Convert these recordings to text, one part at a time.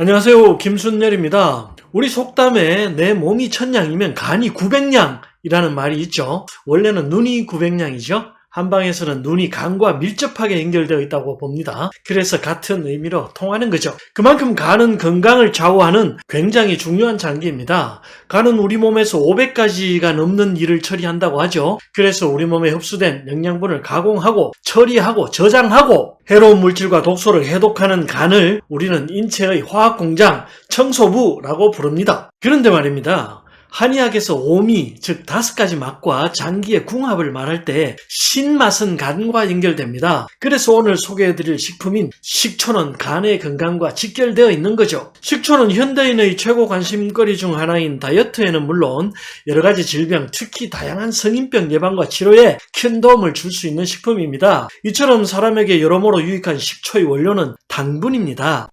안녕하세요. 김순열입니다. 우리 속담에 내 몸이 천냥이면 간이 900냥이라는 말이 있죠. 원래는 눈이 900냥이죠. 한방에서는 눈이 간과 밀접하게 연결되어 있다고 봅니다. 그래서 같은 의미로 통하는 거죠. 그만큼 간은 건강을 좌우하는 굉장히 중요한 장기입니다. 간은 우리 몸에서 500가지가 넘는 일을 처리한다고 하죠. 그래서 우리 몸에 흡수된 영양분을 가공하고 처리하고 저장하고 해로운 물질과 독소를 해독하는 간을 우리는 인체의 화학 공장, 청소부라고 부릅니다. 그런데 말입니다. 한의학에서 오미, 즉 다섯 가지 맛과 장기의 궁합을 말할 때 신맛은 간과 연결됩니다. 그래서 오늘 소개해드릴 식품인 식초는 간의 건강과 직결되어 있는 거죠. 식초는 현대인의 최고 관심거리 중 하나인 다이어트에는 물론 여러 가지 질병, 특히 다양한 성인병 예방과 치료에 큰 도움을 줄 수 있는 식품입니다. 이처럼 사람에게 여러모로 유익한 식초의 원료는 당분입니다.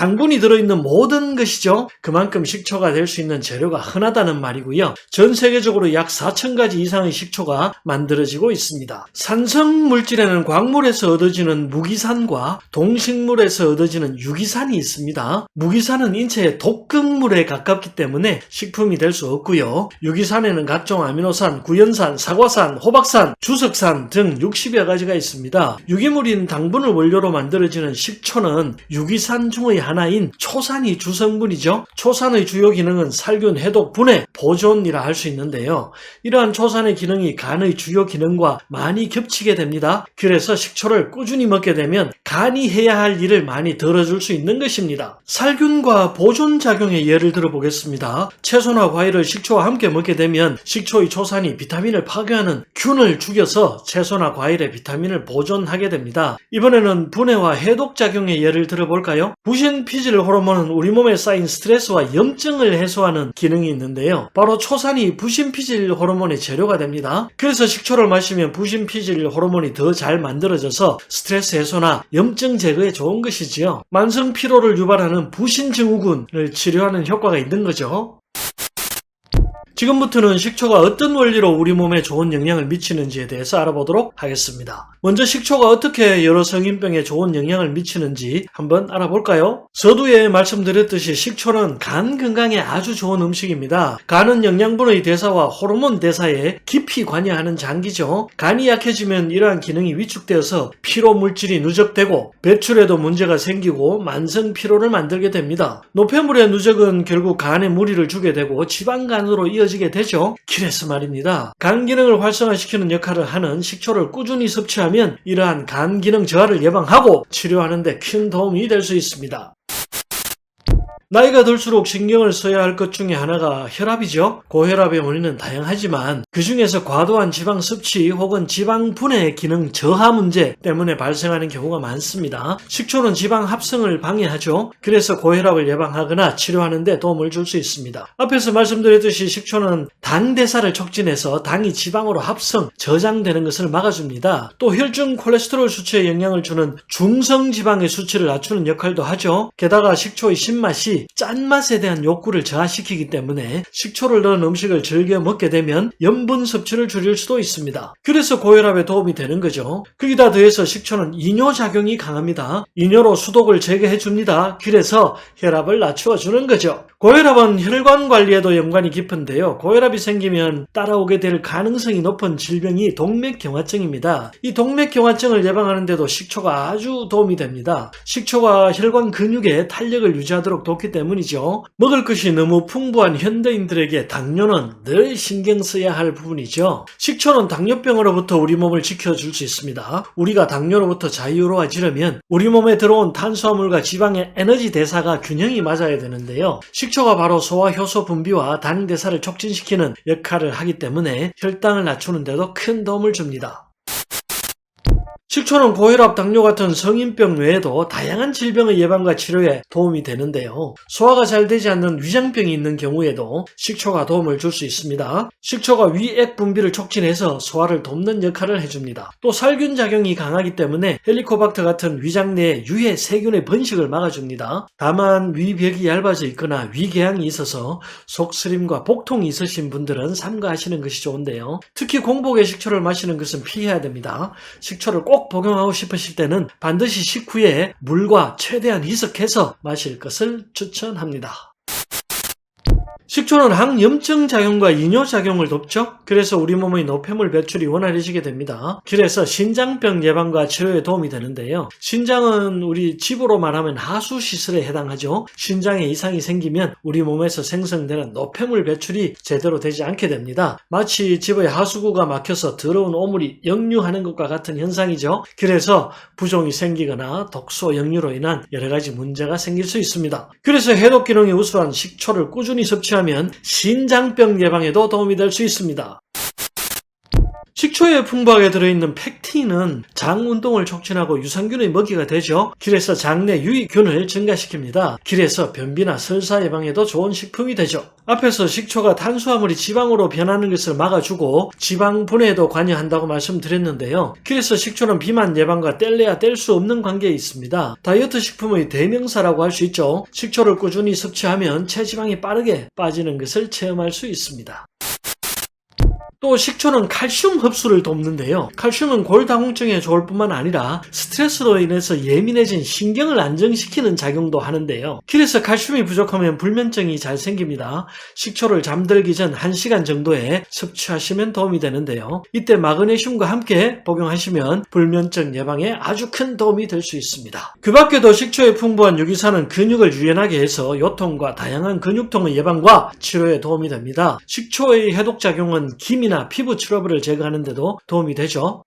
당분이 들어있는 모든 것이죠. 그만큼 식초가 될 수 있는 재료가 흔하다는 말이고요. 전 세계적으로 약 4,000가지 이상의 식초가 만들어지고 있습니다. 산성 물질에는 광물에서 얻어지는 무기산과 동식물에서 얻어지는 유기산이 있습니다. 무기산은 인체의 독극물에 가깝기 때문에 식품이 될 수 없고요. 유기산에는 각종 아미노산, 구연산, 사과산, 호박산, 주석산 등 60여 가지가 있습니다. 유기물인 당분을 원료로 만들어지는 식초는 유기산 중의 하나인 초산이 주성분이죠. 초산의 주요 기능은 살균, 해독, 분해, 보존이라 할 수 있는데요. 이러한 초산의 기능이 간의 주요 기능과 많이 겹치게 됩니다. 그래서 식초를 꾸준히 먹게 되면 간이 해야 할 일을 많이 덜어줄 수 있는 것입니다. 살균과 보존 작용의 예를 들어보겠습니다. 채소나 과일을 식초와 함께 먹게 되면 식초의 초산이 비타민을 파괴하는 균을 죽여서 채소나 과일의 비타민을 보존하게 됩니다. 이번에는 분해와 해독 작용의 예를 들어볼까요? 부신 피질 호르몬은 우리 몸에 쌓인 스트레스와 염증을 해소하는 기능이 있는데요. 바로 초산이 부신 피질 호르몬의 재료가 됩니다. 그래서 식초를 마시면 부신 피질 호르몬이 더 잘 만들어져서 스트레스 해소나 염증 제거에 좋은 것이지요. 만성 피로를 유발하는 부신 증후군을 치료하는 효과가 있는 거죠. 지금부터는 식초가 어떤 원리로 우리 몸에 좋은 영향을 미치는지에 대해서 알아보도록 하겠습니다. 먼저 식초가 어떻게 여러 성인병에 좋은 영향을 미치는지 한번 알아볼까요? 서두에 말씀드렸듯이 식초는 간 건강에 아주 좋은 음식입니다. 간은 영양분의 대사와 호르몬 대사에 깊이 관여하는 장기죠. 간이 약해지면 이러한 기능이 위축되어서 피로 물질이 누적되고 배출에도 문제가 생기고 만성 피로를 만들게 됩니다. 노폐물의 누적은 결국 간에 무리를 주게 되고 지방간으로 이어지 게 되죠. 그래서 말입니다. 간 기능을 활성화시키는 역할을 하는 식초를 꾸준히 섭취하면 이러한 간 기능 저하를 예방하고 치료하는 데 큰 도움이 될 수 있습니다. 나이가 들수록 신경을 써야 할 것 중에 하나가 혈압이죠. 고혈압의 원인은 다양하지만 그 중에서 과도한 지방 섭취 혹은 지방 분해 기능 저하 문제 때문에 발생하는 경우가 많습니다. 식초는 지방 합성을 방해하죠. 그래서 고혈압을 예방하거나 치료하는 데 도움을 줄 수 있습니다. 앞에서 말씀드렸듯이 식초는 당 대사를 촉진해서 당이 지방으로 합성, 저장되는 것을 막아줍니다. 또 혈중 콜레스테롤 수치에 영향을 주는 중성 지방의 수치를 낮추는 역할도 하죠. 게다가 식초의 신맛이 짠맛에 대한 욕구를 저하시키기 때문에 식초를 넣은 음식을 즐겨 먹게 되면 염분 섭취를 줄일 수도 있습니다. 그래서 고혈압에 도움이 되는 거죠. 거기다 더해서 식초는 이뇨 작용이 강합니다. 이뇨로 수독을 제거해 줍니다. 그래서 혈압을 낮추어 주는 거죠. 고혈압은 혈관 관리에도 연관이 깊은데요. 고혈압이 생기면 따라오게 될 가능성이 높은 질병이 동맥경화증입니다. 이 동맥경화증을 예방하는데도 식초가 아주 도움이 됩니다. 식초가 혈관 근육에 탄력을 유지하도록 돕기 때문이죠. 먹을 것이 너무 풍부한 현대인들에게 당뇨는 늘 신경 써야 할 부분이죠. 식초는 당뇨병으로부터 우리 몸을 지켜줄 수 있습니다. 우리가 당뇨로부터 자유로워지려면 우리 몸에 들어온 탄수화물과 지방의 에너지 대사가 균형이 맞아야 되는데요. 식 초가 바로 소화 효소 분비와 당 대사를 촉진시키는 역할을 하기 때문에 혈당을 낮추는 데도 큰 도움을 줍니다. 식초는 고혈압, 당뇨 같은 성인병 외에도 다양한 질병의 예방과 치료에 도움이 되는데요. 소화가 잘 되지 않는 위장병이 있는 경우에도 식초가 도움을 줄 수 있습니다. 식초가 위액 분비를 촉진해서 소화를 돕는 역할을 해줍니다. 또 살균 작용이 강하기 때문에 헬리코박터 같은 위장 내의 유해 세균의 번식을 막아줍니다. 다만 위벽이 얇아져 있거나 위궤양이 있어서 속쓰림과 복통이 있으신 분들은 삼가하시는 것이 좋은데요. 특히 공복에 식초를 마시는 것은 피해야 됩니다. 식초를 꼭꼭 복용하고 싶으실 때는 반드시 식후에 물과 최대한 희석해서 마실 것을 추천합니다. 식초는 항염증 작용과 이뇨 작용을 돕죠. 그래서 우리 몸의 노폐물 배출이 원활해지게 됩니다. 그래서 신장병 예방과 치료에 도움이 되는데요. 신장은 우리 집으로 말하면 하수 시설에 해당하죠. 신장에 이상이 생기면 우리 몸에서 생성되는 노폐물 배출이 제대로 되지 않게 됩니다. 마치 집의 하수구가 막혀서 더러운 오물이 역류하는 것과 같은 현상이죠. 그래서 부종이 생기거나 독소 역류로 인한 여러 가지 문제가 생길 수 있습니다. 그래서 해독 기능이 우수한 식초를 꾸준히 섭취하 면 신장병 예방에도 도움이 될 수 있습니다. 식초에 풍부하게 들어있는 팩틴은 장 운동을 촉진하고 유산균의 먹이가 되죠. 그래서 장내 유익균을 증가시킵니다. 그래서 변비나 설사 예방에도 좋은 식품이 되죠. 앞에서 식초가 탄수화물이 지방으로 변하는 것을 막아주고 지방 분해에도 관여한다고 말씀드렸는데요. 그래서 식초는 비만 예방과 뗄래야 뗄 수 없는 관계에 있습니다. 다이어트 식품의 대명사라고 할 수 있죠. 식초를 꾸준히 섭취하면 체지방이 빠르게 빠지는 것을 체험할 수 있습니다. 또 식초는 칼슘 흡수를 돕는데요. 칼슘은 골다공증에 좋을 뿐만 아니라 스트레스로 인해서 예민해진 신경을 안정시키는 작용도 하는데요. 그래서 칼슘이 부족하면 불면증이 잘 생깁니다. 식초를 잠들기 전 1시간 정도에 섭취하시면 도움이 되는데요. 이때 마그네슘과 함께 복용하시면 불면증 예방에 아주 큰 도움이 될 수 있습니다. 그 밖에도 식초에 풍부한 유기산은 근육을 유연하게 해서 요통과 다양한 근육통의 예방과 치료에 도움이 됩니다. 식초의 해독작용은 나 피부 트러블을 제거하는 데도 도움이 되죠.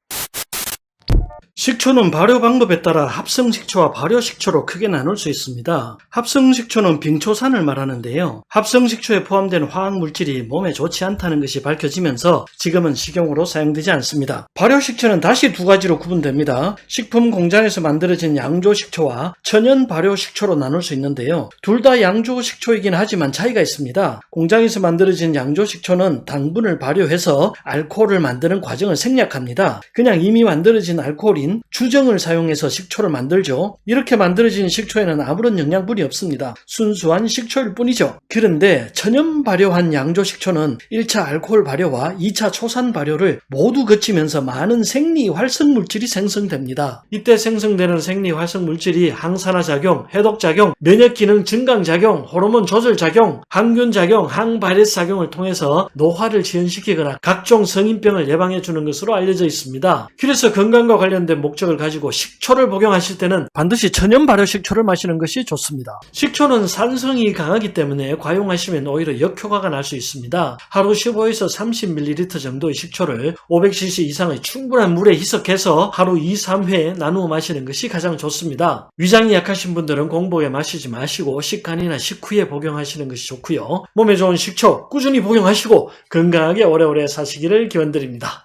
식초는 발효 방법에 따라 합성 식초와 발효 식초로 크게 나눌 수 있습니다. 합성 식초는 빙초산을 말하는데요. 합성 식초에 포함된 화학 물질이 몸에 좋지 않다는 것이 밝혀지면서 지금은 식용으로 사용되지 않습니다. 발효 식초는 다시 두 가지로 구분됩니다. 식품 공장에서 만들어진 양조 식초와 천연 발효 식초로 나눌 수 있는데요. 둘 다 양조 식초이긴 하지만 차이가 있습니다. 공장에서 만들어진 양조 식초는 당분을 발효해서 알코올을 만드는 과정을 생략합니다. 그냥 이미 만들어진 알코올이 주정을 사용해서 식초를 만들죠. 이렇게 만들어진 식초에는 아무런 영양분이 없습니다. 순수한 식초일 뿐이죠. 그런데 천연 발효한 양조 식초는 1차 알코올 발효와 2차 초산 발효를 모두 거치면서 많은 생리 활성 물질이 생성됩니다. 이때 생성되는 생리 활성 물질이 항산화 작용, 해독 작용, 면역 기능 증강 작용, 호르몬 조절 작용, 항균 작용, 항바이러스 작용을 통해서 노화를 지연시키거나 각종 성인병을 예방해 주는 것으로 알려져 있습니다. 그래서 건강과 관련된 목적을 가지고 식초를 복용하실 때는 반드시 천연 발효 식초를 마시는 것이 좋습니다. 식초는 산성이 강하기 때문에 과용하시면 오히려 역효과가 날 수 있습니다. 하루 15에서 30ml 정도의 식초를 500cc 이상의 충분한 물에 희석해서 하루 2, 3회 나누어 마시는 것이 가장 좋습니다. 위장이 약하신 분들은 공복에 마시지 마시고 식간이나 식후에 복용하시는 것이 좋고요. 몸에 좋은 식초 꾸준히 복용하시고 건강하게 오래오래 사시기를 기원드립니다.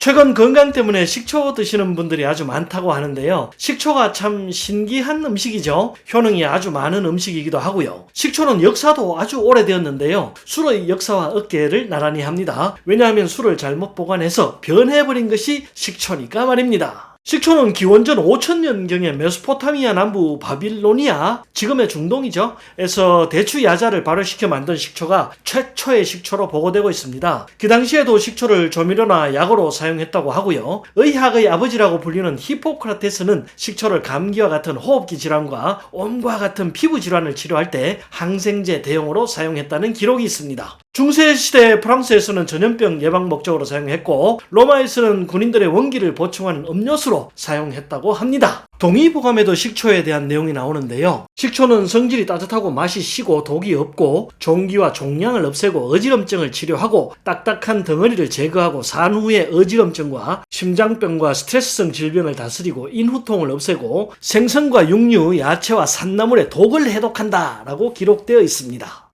최근 건강 때문에 식초 드시는 분들이 아주 많다고 하는데요. 식초가 참 신기한 음식이죠. 효능이 아주 많은 음식이기도 하고요. 식초는 역사도 아주 오래되었는데요. 술의 역사와 어깨를 나란히 합니다. 왜냐하면 술을 잘못 보관해서 변해버린 것이 식초니까 말입니다. 식초는 기원전 5000년경에 메소포타미아 남부 바빌로니아, 지금의 중동이죠. 에서 대추 야자를 발효시켜 만든 식초가 최초의 식초로 보고되고 있습니다. 그 당시에도 식초를 조미료나 약으로 사용했다고 하고요. 의학의 아버지라고 불리는 히포크라테스는 식초를 감기와 같은 호흡기 질환과 온과 같은 피부 질환을 치료할 때 항생제 대용으로 사용했다는 기록이 있습니다. 중세 시대 프랑스에서는 전염병 예방 목적으로 사용했고 로마에서는 군인들의 원기를 보충하는 음료수로 사용했다고 합니다. 동의보감에도 식초에 대한 내용이 나오는데요. 식초는 성질이 따뜻하고 맛이 시고 독이 없고 종기와 종양을 없애고 어지럼증을 치료하고 딱딱한 덩어리를 제거하고 산후의 어지럼증과 심장병과 스트레스성 질병을 다스리고 인후통을 없애고 생선과 육류, 야채와 산나물의 독을 해독한다 라고 기록되어 있습니다.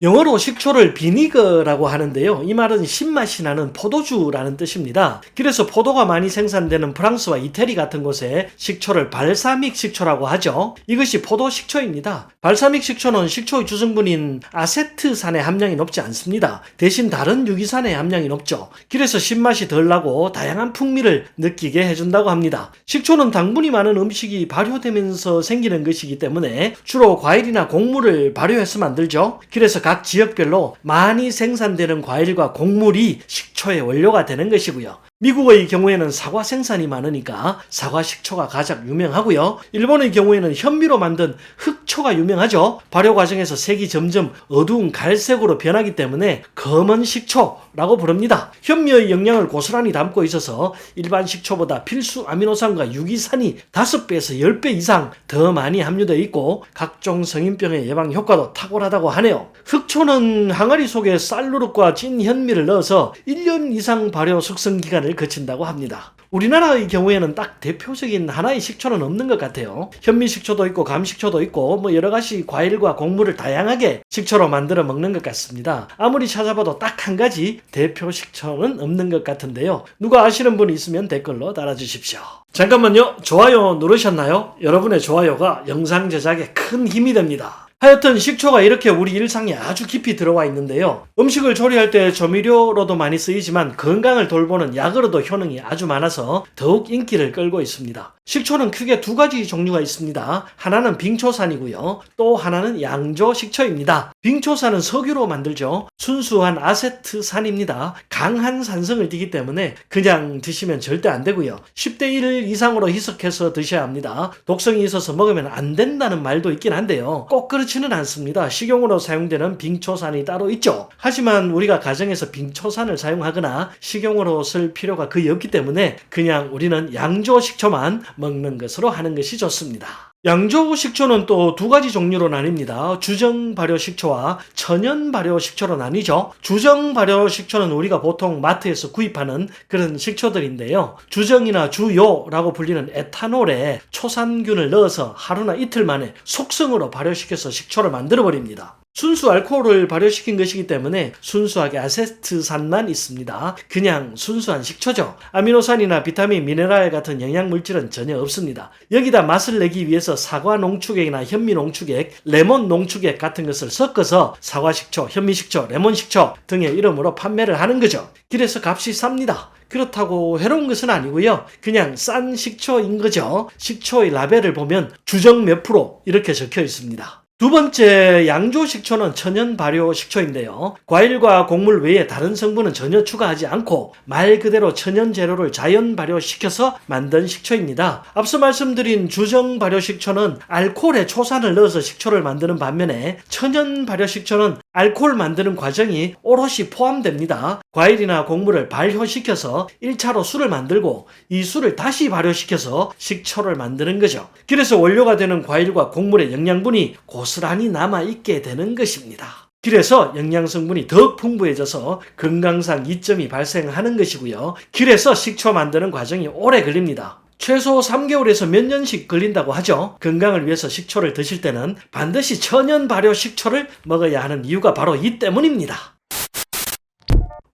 영어로 식초를 비니거라고 하는데요. 이 말은 신맛이 나는 포도주라는 뜻입니다. 그래서 포도가 많이 생산되는 프랑스와 이태리 같은 곳에 식초를 발사믹 식초라고 하죠. 이것이 포도 식초입니다. 발사믹 식초는 식초의 주성분인 아세트산의 함량이 높지 않습니다. 대신 다른 유기산의 함량이 높죠. 그래서 신맛이 덜 나고 다양한 풍미를 느끼게 해준다고 합니다. 식초는 당분이 많은 음식이 발효되면서 생기는 것이기 때문에 주로 과일이나 곡물을 발효해서 만들죠. 그래서 각 지역별로 많이 생산되는 과일과 곡물이 식초의 원료가 되는 것이고요. 미국의 경우에는 사과 생산이 많으니까 사과 식초가 가장 유명하고요. 일본의 경우에는 현미로 만든 흑초가 유명하죠. 발효 과정에서 색이 점점 어두운 갈색으로 변하기 때문에 검은 식초라고 부릅니다. 현미의 영양을 고스란히 담고 있어서 일반 식초보다 필수 아미노산과 유기산이 5배에서 10배 이상 더 많이 함유되어 있고 각종 성인병의 예방 효과도 탁월하다고 하네요. 흑초는 항아리 속에 쌀누룩과 찐 현미를 넣어서 1년 이상 발효 숙성 기간을 거친다고 합니다. 우리나라의 경우에는 딱 대표적인 하나의 식초는 없는 것 같아요. 현미 식초도 있고 감 식초도 있고 뭐 여러 가지 과일과 곡물을 다양하게 식초로 만들어 먹는 것 같습니다. 아무리 찾아봐도 딱 한 가지 대표 식초는 없는 것 같은데요. 누가 아시는 분 있으면 댓글로 달아주십시오. 잠깐만요. 좋아요 누르셨나요? 여러분의 좋아요가 영상 제작에 큰 힘이 됩니다. 하여튼 식초가 이렇게 우리 일상에 아주 깊이 들어와 있는데요. 음식을 조리할 때 조미료로도 많이 쓰이지만 건강을 돌보는 약으로도 효능이 아주 많아서 더욱 인기를 끌고 있습니다. 식초는 크게 두 가지 종류가 있습니다. 하나는 빙초산이고요. 또 하나는 양조 식초입니다. 빙초산은 석유로 만들죠. 순수한 아세트산입니다. 강한 산성을 띠기 때문에 그냥 드시면 절대 안 되고요. 10대 1 이상으로 희석해서 드셔야 합니다. 독성이 있어서 먹으면 안 된다는 말도 있긴 한데요. 꼭 그 렇지는 않습니다. 식용으로 사용되는 빙초산이 따로 있죠. 하지만 우리가 가정에서 빙초산을 사용하거나 식용으로 쓸 필요가 거의 없기 때문에 그냥 우리는 양조 식초만 먹는 것으로 하는 것이 좋습니다. 양조 식초는 또 두 가지 종류로 나뉩니다. 주정 발효 식초와 천연 발효 식초로 나뉘죠. 주정 발효 식초는 우리가 보통 마트에서 구입하는 그런 식초들인데요. 주정이나 주요라고 불리는 에탄올에 초산균을 넣어서 하루나 이틀 만에 속성으로 발효시켜서 식초를 만들어 버립니다. 순수 알코올을 발효시킨 것이기 때문에 순수하게 아세트산만 있습니다. 그냥 순수한 식초죠. 아미노산이나 비타민, 미네랄 같은 영양물질은 전혀 없습니다. 여기다 맛을 내기 위해서 사과 농축액이나 현미 농축액, 레몬 농축액 같은 것을 섞어서 사과 식초, 현미 식초, 레몬 식초 등의 이름으로 판매를 하는 거죠. 그래서 값이 쌉니다. 그렇다고 해로운 것은 아니고요. 그냥 싼 식초인 거죠. 식초의 라벨을 보면 주정 몇 프로 이렇게 적혀 있습니다. 두 번째 양조 식초는 천연 발효 식초인데요. 과일과 곡물 외에 다른 성분은 전혀 추가하지 않고 말 그대로 천연 재료를 자연 발효시켜서 만든 식초입니다. 앞서 말씀드린 주정 발효 식초는 알코올에 초산을 넣어서 식초를 만드는 반면에 천연 발효 식초는 알코올 만드는 과정이 오롯이 포함됩니다. 과일이나 곡물을 발효시켜서 1차로 술을 만들고 이 술을 다시 발효시켜서 식초를 만드는 거죠. 그래서 원료가 되는 과일과 곡물의 영양분이 고 스란히 남아있게 되는 것입니다. 그래서 영양성분이 더욱 풍부해져서 건강상 이점이 발생하는 것이고요. 그래서 식초 만드는 과정이 오래 걸립니다. 최소 3개월에서 몇 년씩 걸린다고 하죠. 건강을 위해서 식초를 드실 때는 반드시 천연 발효 식초를 먹어야 하는 이유가 바로 이 때문입니다.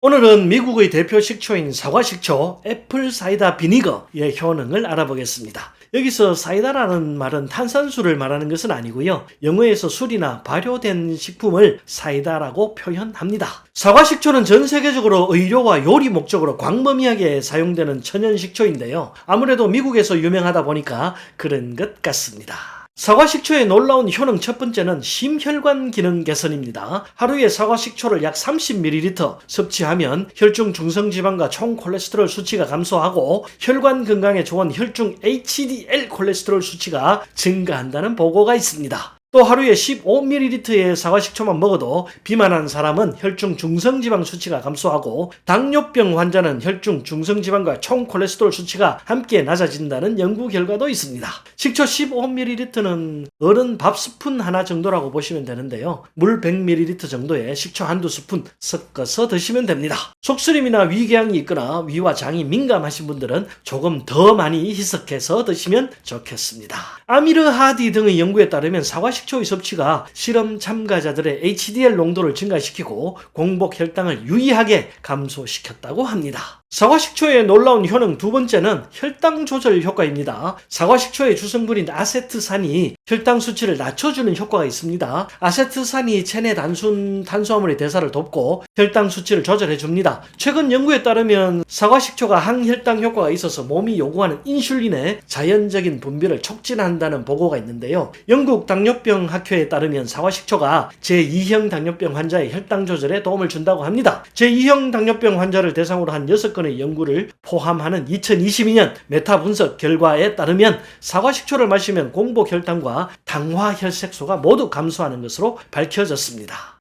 오늘은 미국의 대표 식초인 사과 식초 애플 사이다 비니거의 효능을 알아보겠습니다. 여기서 사이다라는 말은 탄산수를 말하는 것은 아니고요. 영어에서 술이나 발효된 식품을 사이다라고 표현합니다. 사과 식초는 전 세계적으로 의료와 요리 목적으로 광범위하게 사용되는 천연 식초인데요. 아무래도 미국에서 유명하다 보니까 그런 것 같습니다. 사과 식초의 놀라운 효능 첫 번째는 심혈관 기능 개선입니다. 하루에 사과 식초를 약 30ml 섭취하면 혈중 중성 지방과 총 콜레스테롤 수치가 감소하고 혈관 건강에 좋은 혈중 HDL 콜레스테롤 수치가 증가한다는 보고가 있습니다. 또 하루에 15ml의 사과 식초만 먹어도 비만한 사람은 혈중 중성지방 수치가 감소하고 당뇨병 환자는 혈중 중성지방과 총 콜레스테롤 수치가 함께 낮아진다는 연구 결과도 있습니다. 식초 15ml는 어른 밥 스푼 하나 정도라고 보시면 되는데요. 물 100ml 정도에 식초 한두 스푼 섞어서 드시면 됩니다. 속쓰림이나 위궤양이 있거나 위와 장이 민감하신 분들은 조금 더 많이 희석해서 드시면 좋겠습니다. 아미르 하디 등의 연구에 따르면 사과 식 초의 섭취가 실험 참가자들의 HDL 농도를 증가시키고 공복 혈당을 유의하게 감소시켰다고 합니다. 사과 식초의 놀라운 효능 두 번째는 혈당 조절 효과입니다. 사과 식초의 주성분인 아세트산이 혈당 수치를 낮춰주는 효과가 있습니다. 아세트산이 체내 단순 탄수화물의 대사를 돕고 혈당 수치를 조절해 줍니다. 최근 연구에 따르면 사과 식초가 항혈당 효과가 있어서 몸이 요구하는 인슐린의 자연적인 분비를 촉진한다는 보고가 있는데요. 영국 당뇨병 정신건강학회에 따르면 사과 식초가 제2형 당뇨병 환자의 혈당 조절에 도움을 준다고 합니다. 제2형 당뇨병 환자를 대상으로 한 6건의 연구를 포함하는 2022년 메타 분석 결과에 따르면 사과 식초를 마시면 공복 혈당과 당화 혈색소가 모두 감소하는 것으로 밝혀졌습니다.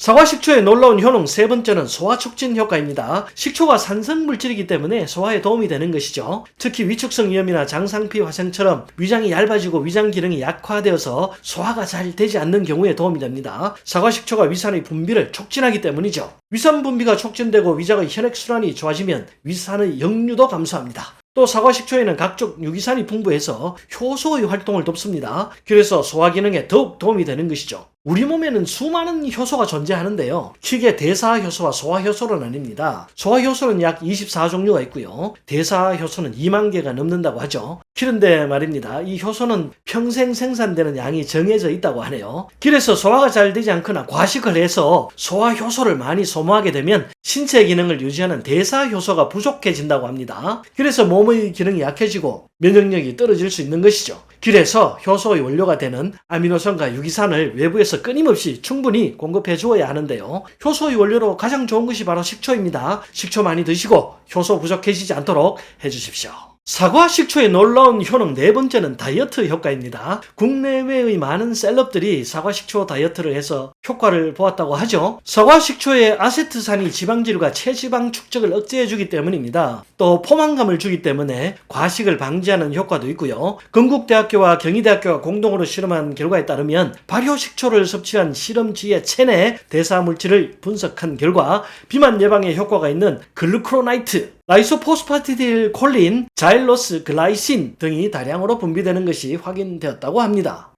사과 식초의 놀라운 효능 세 번째는 소화 촉진 효과입니다. 식초가 산성 물질이기 때문에 소화에 도움이 되는 것이죠. 특히 위축성 위염이나 장상피 화생처럼 위장이 얇아지고 위장 기능이 약화되어서 소화가 잘 되지 않는 경우에 도움이 됩니다. 사과 식초가 위산의 분비를 촉진하기 때문이죠. 위산 분비가 촉진되고 위장의 혈액 순환이 좋아지면 위산의 역류도 감소합니다. 또 사과 식초에는 각종 유기산이 풍부해서 효소의 활동을 돕습니다. 그래서 소화 기능에 더욱 도움이 되는 것이죠. 우리 몸에는 수많은 효소가 존재하는데요. 크게 대사 효소와 소화 효소로 나뉩니다. 소화 효소는 약 24종류가 있고요. 대사 효소는 2만 개가 넘는다고 하죠. 그런데 말입니다. 이 효소는 평생 생산되는 양이 정해져 있다고 하네요. 그래서 소화가 잘 되지 않거나 과식을 해서 소화 효소를 많이 소모하게 되면 신체 기능을 유지하는 대사 효소가 부족해진다고 합니다. 그래서 몸의 기능이 약해지고 면역력이 떨어질 수 있는 것이죠. 그래서 효소의 원료가 되는 아미노산과 유기산을 외부에서 끊임없이 충분히 공급해 주어야 하는데요. 효소의 원료로 가장 좋은 것이 바로 식초입니다. 식초 많이 드시고 효소 부족해지지 않도록 해 주십시오. 사과 식초의 놀라운 효능 네 번째는 다이어트 효과입니다. 국내외의 많은 셀럽들이 사과 식초 다이어트를 해서 효과를 보았다고 하죠. 사과 식초의 아세트산이 지방질과 체지방 축적을 억제해주기 때문입니다. 또 포만감을 주기 때문에 과식을 방지하는 효과도 있고요. 건국대학교와 경희대학교가 공동으로 실험한 결과에 따르면 발효 식초를 섭취한 실험쥐의 체내 대사 물질을 분석한 결과 비만 예방에 효과가 있는 글루크로나이트 라이소포스파티딜 콜린, 자일로스 글라이신 등이 다량으로 분비되는 것이 확인되었다고 합니다.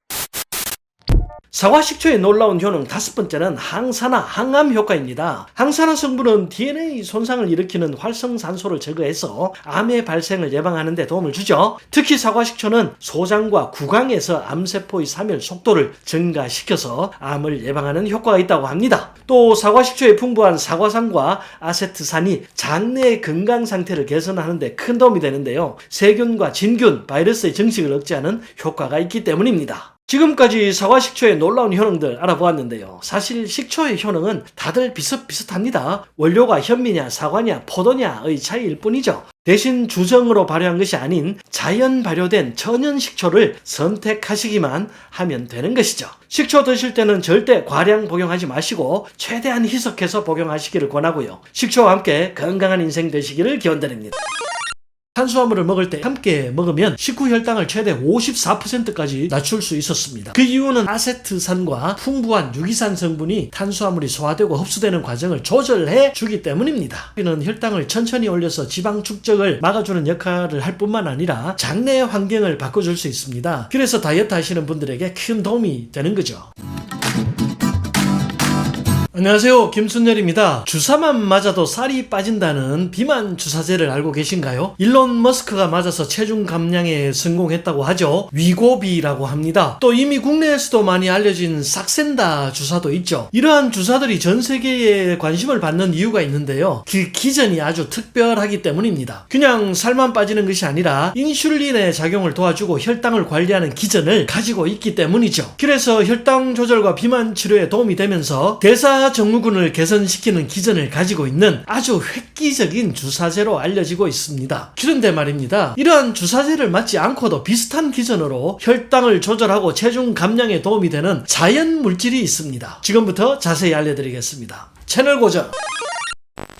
사과 식초의 놀라운 효능 다섯 번째는 항산화, 항암 효과입니다. 항산화 성분은 DNA 손상을 일으키는 활성산소를 제거해서 암의 발생을 예방하는 데 도움을 주죠. 특히 사과 식초는 소장과 구강에서 암세포의 사멸 속도를 증가시켜서 암을 예방하는 효과가 있다고 합니다. 또 사과 식초에 풍부한 사과산과 아세트산이 장내의 건강 상태를 개선하는 데 큰 도움이 되는데요. 세균과 진균, 바이러스의 증식을 억제하는 효과가 있기 때문입니다. 지금까지 사과 식초의 놀라운 효능들 알아보았는데요. 사실 식초의 효능은 다들 비슷비슷합니다. 원료가 현미냐, 사과냐, 포도냐의 차이일 뿐이죠. 대신 주정으로 발효한 것이 아닌 자연 발효된 천연 식초를 선택하시기만 하면 되는 것이죠. 식초 드실 때는 절대 과량 복용하지 마시고 최대한 희석해서 복용하시기를 권하고요. 식초와 함께 건강한 인생 되시기를 기원드립니다. 탄수화물을 먹을 때 함께 먹으면 식후 혈당을 최대 54%까지 낮출 수 있었습니다. 그 이유는 아세트산과 풍부한 유기산 성분이 탄수화물이 소화되고 흡수되는 과정을 조절해 주기 때문입니다. 이는 혈당을 천천히 올려서 지방 축적을 막아주는 역할을 할 뿐만 아니라 장내 환경을 바꿔줄 수 있습니다. 그래서 다이어트 하시는 분들에게 큰 도움이 되는 거죠. 안녕하세요. 김순열입니다. 주사만 맞아도 살이 빠진다는 비만 주사제를 알고 계신가요? 일론 머스크가 맞아서 체중 감량에 성공했다고 하죠. 위고비라고 합니다. 또 이미 국내에서도 많이 알려진 삭센다 주사도 있죠. 이러한 주사들이 전 세계에 관심을 받는 이유가 있는데요. 그 기전이 아주 특별하기 때문입니다. 그냥 살만 빠지는 것이 아니라 인슐린의 작용을 도와주고 혈당을 관리하는 기전을 가지고 있기 때문이죠. 그래서 혈당 조절과 비만 치료에 도움이 되면서 대사 정무군을 개선시키는 기전을 가지고 있는 아주 획기적인 주사제로 알려지고 있습니다. 그런데 말입니다. 이러한 주사제를 맞지 않고도 비슷한 기전으로 혈당을 조절하고 체중 감량에 도움이 되는 자연 물질이 있습니다. 지금부터 자세히 알려드리겠습니다. 채널 고정!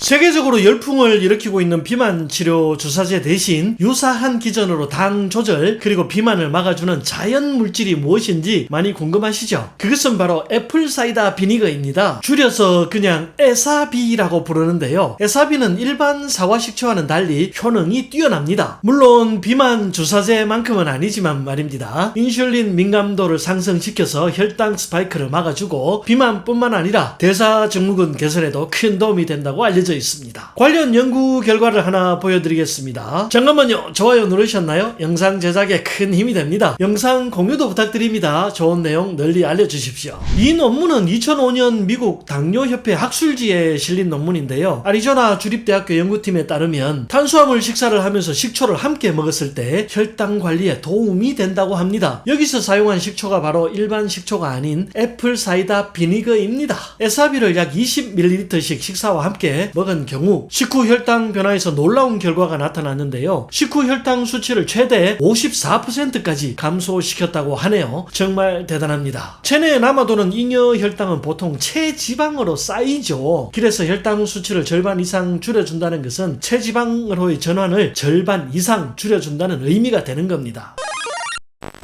세계적으로 열풍을 일으키고 있는 비만 치료 주사제 대신 유사한 기전으로 당 조절 그리고 비만을 막아주는 자연 물질이 무엇인지 많이 궁금하시죠? 그것은 바로 애플 사이다 비니거입니다. 줄여서 그냥 에사비라고 부르는데요. 에사비는 일반 사과 식초와는 달리 효능이 뛰어납니다. 물론 비만 주사제만큼은 아니지만 말입니다. 인슐린 민감도를 상승시켜서 혈당 스파이크를 막아주고 비만뿐만 아니라 대사 증후군 개선에도 큰 도움이 된다고 알려져 알려져 있습니다. 관련 연구 결과를 하나 보여드리겠습니다. 잠깐만요. 좋아요 누르셨나요? 영상 제작에 큰 힘이 됩니다. 영상 공유도 부탁드립니다. 좋은 내용 널리 알려주십시오. 이 논문은 2005년 미국 당뇨협회 학술지에 실린 논문인데요. 아리조나 주립대학교 연구팀에 따르면 탄수화물 식사를 하면서 식초를 함께 먹었을 때 혈당 관리에 도움이 된다고 합니다. 여기서 사용한 식초가 바로 일반 식초가 아닌 애플 사이다 비니거입니다. 에사비를 약 20ml씩 식사와 함께 먹은 경우 식후 혈당 변화에서 놀라운 결과가 나타났는데요. 식후 혈당 수치를 최대 54%까지 감소시켰다고 하네요. 정말 대단합니다. 체내에 남아도는 잉여 혈당은 보통 체지방으로 쌓이죠. 그래서 혈당 수치를 절반 이상 줄여준다는 것은 체지방으로의 전환을 절반 이상 줄여준다는 의미가 되는 겁니다.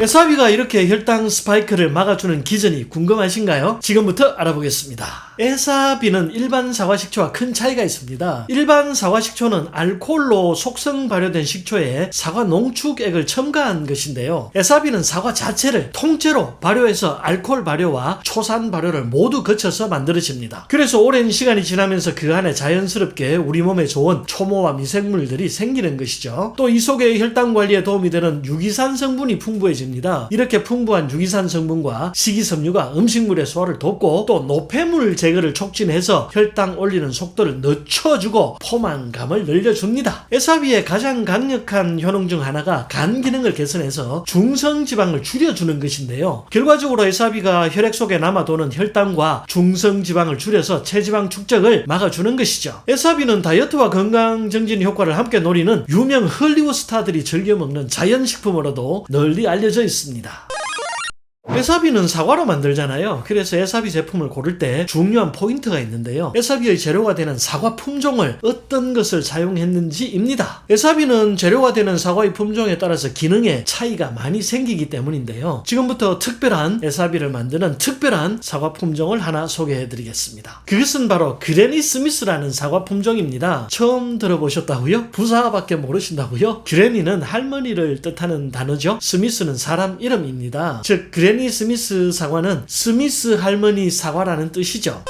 에사비가 이렇게 혈당 스파이크를 막아주는 기전이 궁금하신가요? 지금부터 알아보겠습니다. 에사비는 일반 사과 식초와 큰 차이가 있습니다. 일반 사과 식초는 알코올로 속성 발효된 식초에 사과 농축액을 첨가한 것인데요. 에사비는 사과 자체를 통째로 발효해서 알코올 발효와 초산 발효를 모두 거쳐서 만들어집니다. 그래서 오랜 시간이 지나면서 그 안에 자연스럽게 우리 몸에 좋은 초모와 미생물들이 생기는 것이죠. 또 이 속에 혈당 관리에 도움이 되는 유기산 성분이 풍부해집니다. 이렇게 풍부한 유기산 성분과 식이섬유가 음식물의 소화를 돕고 또 노폐물 제거를 촉진해서 혈당 올리는 속도를 늦춰주고 포만감을 늘려줍니다. 에사비의 가장 강력한 효능 중 하나가 간 기능을 개선해서 중성 지방을 줄여주는 것인데요. 결과적으로 에사비가 혈액 속에 남아도는 혈당과 중성 지방을 줄여서 체지방 축적을 막아주는 것이죠. 에사비는 다이어트와 건강 정진 효과를 함께 노리는 유명 헐리우드 스타들이 즐겨 먹는 자연식품으로도 널리 알려져 있습니다. 에사비는 사과로 만들잖아요. 그래서 에사비 제품을 고를 때 중요한 포인트가 있는데요. 에사비의 재료가 되는 사과 품종을 어떤 것을 사용했는지입니다. 에사비는 재료가 되는 사과의 품종에 따라서 기능에 차이가 많이 생기기 때문인데요. 지금부터 특별한 에사비를 만드는 특별한 사과 품종을 하나 소개해 드리겠습니다. 그것은 바로 그레니 스미스라는 사과 품종입니다. 처음 들어보셨다고요? 부사밖에 모르신다고요? 그레니는 할머니를 뜻하는 단어죠. 스미스는 사람 이름입니다. 즉 그레니 스미스 사과는 스미스 할머니 사과라는 뜻이죠.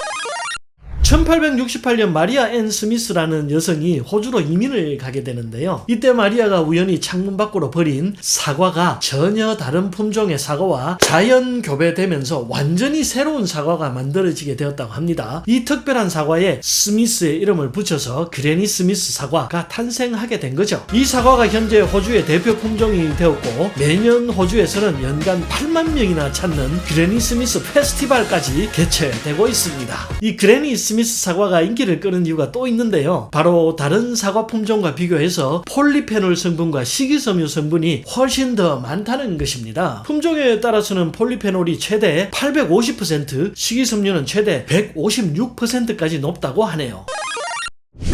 1868년 마리아 앤 스미스라는 여성이 호주로 이민을 가게 되는데요. 이때 마리아가 우연히 창문 밖으로 버린 사과가 전혀 다른 품종의 사과와 자연 교배되면서 완전히 새로운 사과가 만들어지게 되었다고 합니다. 이 특별한 사과에 스미스의 이름을 붙여서 그레니 스미스 사과가 탄생하게 된 거죠. 이 사과가 현재 호주의 대표 품종이 되었고 매년 호주에서는 연간 8만 명이나 찾는 그레니 스미스 페스티벌까지 개최되고 있습니다. 이 그레니 스미스 사과가 인기를 끄는 이유가 또 있는데요. 바로 다른 사과 품종과 비교해서 폴리페놀 성분과 식이섬유 성분이 훨씬 더 많다는 것입니다. 품종에 따라서는 폴리페놀이 최대 850%, 식이섬유는 최대 156%까지 높다고 하네요.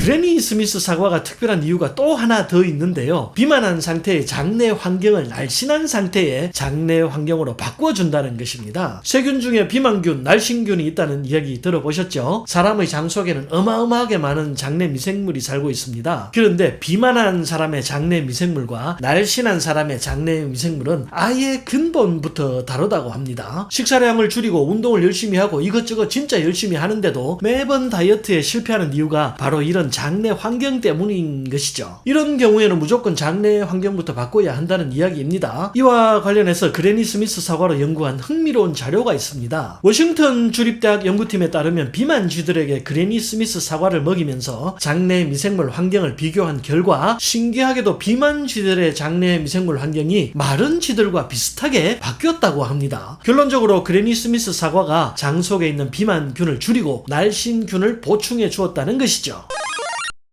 그레니 스미스 사과가 특별한 이유가 또 하나 더 있는데요. 비만한 상태의 장내 환경을 날씬한 상태의 장내 환경으로 바꿔준다는 것입니다. 세균 중에 비만균, 날씬균이 있다는 이야기 들어보셨죠? 사람의 장 속에는 어마어마하게 많은 장내 미생물이 살고 있습니다. 그런데 비만한 사람의 장내 미생물과 날씬한 사람의 장내 미생물은 아예 근본부터 다르다고 합니다. 식사량을 줄이고 운동을 열심히 하고 이것저것 진짜 열심히 하는데도 매번 다이어트에 실패하는 이유가 바로 이런 장내 환경 때문인 것이죠. 이런 경우에는 무조건 장내 환경부터 바꿔야 한다는 이야기입니다. 이와 관련해서 그레니 스미스 사과로 연구한 흥미로운 자료가 있습니다. 워싱턴 주립대학 연구팀에 따르면 비만 쥐들에게 그레니 스미스 사과를 먹이면서 장내 미생물 환경을 비교한 결과 신기하게도 비만 쥐들의 장내 미생물 환경이 마른 쥐들과 비슷하게 바뀌었다고 합니다. 결론적으로 그레니 스미스 사과가 장 속에 있는 비만균을 줄이고 날씬균을 보충해 주었다는 것이죠.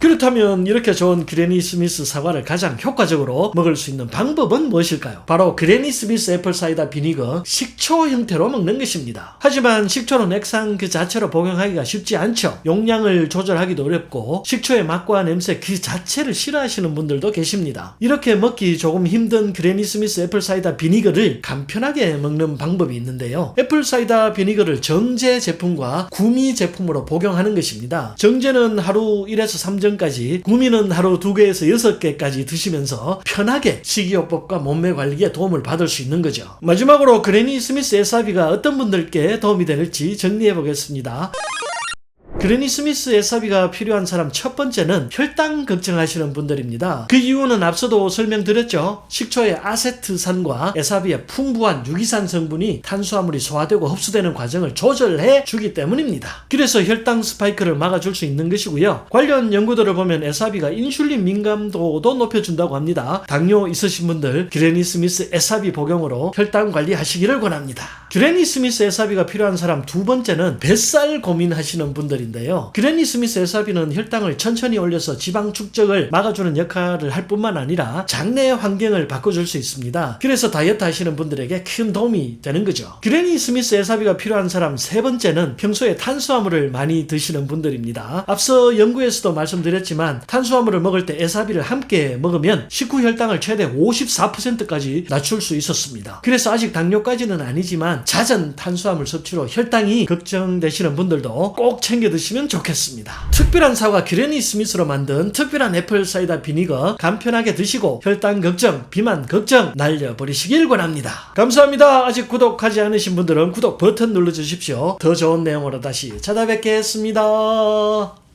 그렇다면 이렇게 좋은 그레니 스미스 사과를 가장 효과적으로 먹을 수 있는 방법은 무엇일까요? 바로 그레니 스미스 애플 사이다 비니거 식초 형태로 먹는 것입니다. 하지만 식초는 액상 그 자체로 복용하기가 쉽지 않죠. 용량을 조절하기도 어렵고 식초의 맛과 냄새 그 자체를 싫어하시는 분들도 계십니다. 이렇게 먹기 조금 힘든 그레니 스미스 애플 사이다 비니거를 간편하게 먹는 방법이 있는데요. 애플 사이다 비니거를 정제 제품과 구미 제품으로 복용하는 것입니다. 정제는 하루 1에서 3전 까지 구미는 하루 2개에서 6개까지 드시면서 편하게 식이요법과 몸매 관리에 도움을 받을 수 있는 거죠. 마지막으로 그레니 스미스 에사비가 어떤 분들께 도움이 될지 정리해 보겠습니다. 그레니 스미스 에사비가 필요한 사람 첫 번째는 혈당 걱정하시는 분들입니다. 그 이유는 앞서도 설명드렸죠. 식초의 아세트산과 에사비의 풍부한 유기산 성분이 탄수화물이 소화되고 흡수되는 과정을 조절해 주기 때문입니다. 그래서 혈당 스파이크를 막아줄 수 있는 것이고요. 관련 연구들을 보면 에사비가 인슐린 민감도도 높여준다고 합니다. 당뇨 있으신 분들 그레니 스미스 에사비 복용으로 혈당 관리하시기를 권합니다. 그레니 스미스 에사비가 필요한 사람 두 번째는 뱃살 고민하시는 분들 인데요. 그레니 스미스 에사비는 혈당을 천천히 올려서 지방 축적을 막아주는 역할을 할 뿐만 아니라 장내 환경을 바꿔줄 수 있습니다. 그래서 다이어트 하시는 분들에게 큰 도움이 되는 거죠. 그레니 스미스 에사비가 필요한 사람 세 번째는 평소에 탄수화물을 많이 드시는 분들입니다. 앞서 연구에서도 말씀드렸지만 탄수화물을 먹을 때 에사비를 함께 먹으면 식후 혈당을 최대 54%까지 낮출 수 있었습니다. 그래서 아직 당뇨까지는 아니지만 잦은 탄수화물 섭취로 혈당이 걱정되시는 분들도 꼭 챙겨 드시면 좋겠습니다. 특별한 사과 그레니 스미스로 만든 특별한 애플 사이다 비니거 간편하게 드시고 혈당 걱정, 비만 걱정 날려버리시길 권합니다. 감사합니다. 아직 구독하지 않으신 분들은 구독 버튼 눌러주십시오. 더 좋은 내용으로 다시 찾아뵙겠습니다.